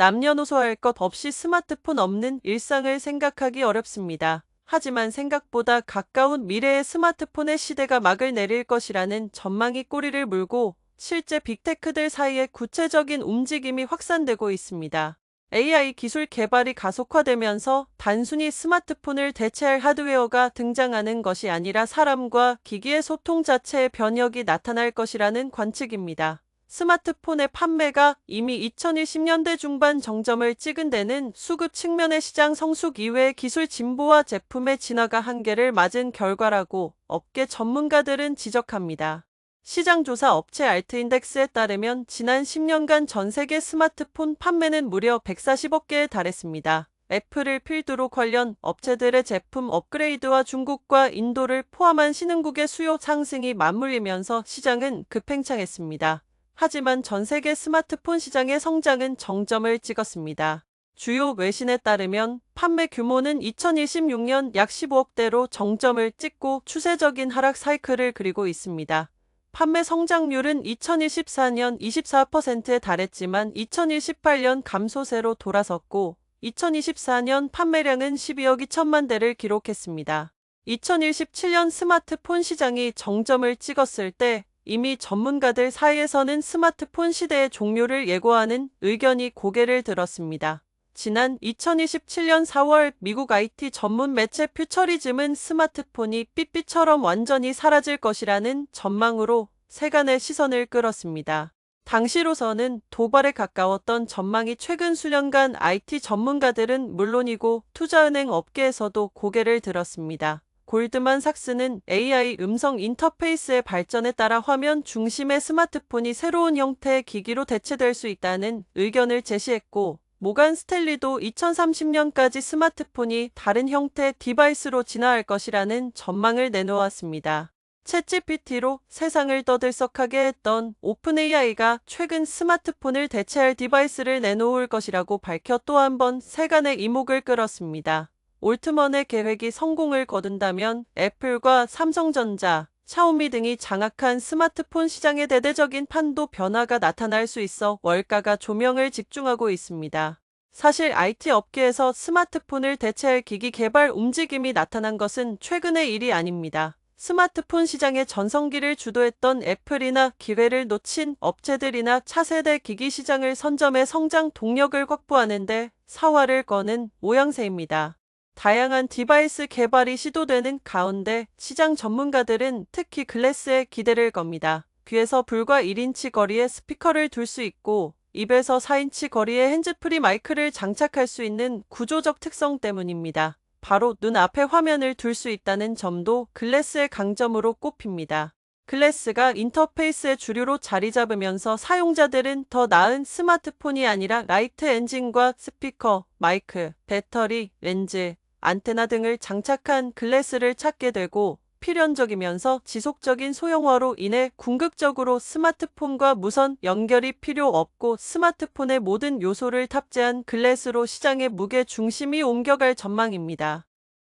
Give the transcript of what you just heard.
남녀노소 할 것 없이 스마트폰 없는 일상을 생각하기 어렵습니다. 하지만 생각보다 가까운 미래의 스마트폰의 시대가 막을 내릴 것이라는 전망이 꼬리를 물고 실제 빅테크들 사이에 구체적인 움직임이 확산되고 있습니다. AI 기술 개발이 가속화되면서 단순히 스마트폰을 대체할 하드웨어가 등장하는 것이 아니라 사람과 기기의 소통 자체의 변혁이 나타날 것이라는 관측입니다. 스마트폰의 판매가 이미 2020년대 중반 정점을 찍은 데는 수급 측면의 시장 성숙 이외의 기술 진보와 제품의 진화가 한계를 맞은 결과라고 업계 전문가들은 지적합니다. 시장조사 업체 알트인덱스에 따르면 지난 10년간 전 세계 스마트폰 판매는 무려 140억 개에 달했습니다. 애플을 필두로 관련 업체들의 제품 업그레이드와 중국과 인도를 포함한 신흥국의 수요 상승이 맞물리면서 시장은 급팽창했습니다. 하지만 전 세계 스마트폰 시장의 성장은 정점을 찍었습니다. 주요 외신에 따르면 판매 규모는 2026년 약 15억대로 정점을 찍고 추세적인 하락 사이클을 그리고 있습니다. 판매 성장률은 2024년 24%에 달했지만 2018년 감소세로 돌아섰고 2024년 판매량은 12억 2천만 대를 기록했습니다. 2017년 스마트폰 시장이 정점을 찍었을 때 이미 전문가들 사이에서는 스마트폰 시대의 종료를 예고하는 의견이 고개를 들었습니다. 지난 2027년 4월 미국 IT 전문 매체 퓨처리즘은 스마트폰이 삐삐처럼 완전히 사라질 것이라는 전망으로 세간의 시선을 끌었습니다. 당시로서는 도발에 가까웠던 전망이 최근 수년간 IT 전문가들은 물론이고 투자은행 업계에서도 고개를 들었습니다. 골드만 삭스는 AI 음성 인터페이스의 발전에 따라 화면 중심의 스마트폰이 새로운 형태의 기기로 대체될 수 있다는 의견을 제시했고 모간 스텔리도 2030년까지 스마트폰이 다른 형태의 디바이스로 진화할 것이라는 전망을 내놓았습니다. 챗GPT로 세상을 떠들썩하게 했던 오픈 AI가 최근 스마트폰을 대체할 디바이스를 내놓을 것이라고 밝혀 또 한 번 세간의 이목을 끌었습니다. 올트먼의 계획이 성공을 거둔다면 애플과 삼성전자, 샤오미 등이 장악한 스마트폰 시장의 대대적인 판도 변화가 나타날 수 있어 월가가 조명을 집중하고 있습니다. 사실 IT 업계에서 스마트폰을 대체할 기기 개발 움직임이 나타난 것은 최근의 일이 아닙니다. 스마트폰 시장의 전성기를 주도했던 애플이나 기회를 놓친 업체들이나 차세대 기기 시장을 선점해 성장 동력을 확보하는데 사활을 거는 모양새입니다. 다양한 디바이스 개발이 시도되는 가운데 시장 전문가들은 특히 글래스에 기대를 겁니다. 귀에서 불과 1인치 거리에 스피커를 둘 수 있고 입에서 4인치 거리에 핸즈프리 마이크를 장착할 수 있는 구조적 특성 때문입니다. 바로 눈 앞에 화면을 둘 수 있다는 점도 글래스의 강점으로 꼽힙니다. 글래스가 인터페이스의 주류로 자리 잡으면서 사용자들은 더 나은 스마트폰이 아니라 라이트 엔진과 스피커, 마이크, 배터리, 렌즈, 안테나 등을 장착한 글래스를 찾게 되고 필연적이면서 지속적인 소형화로 인해 궁극적으로 스마트폰과 무선 연결이 필요 없고 스마트폰의 모든 요소를 탑재한 글래스로 시장의 무게 중심이 옮겨갈 전망입니다.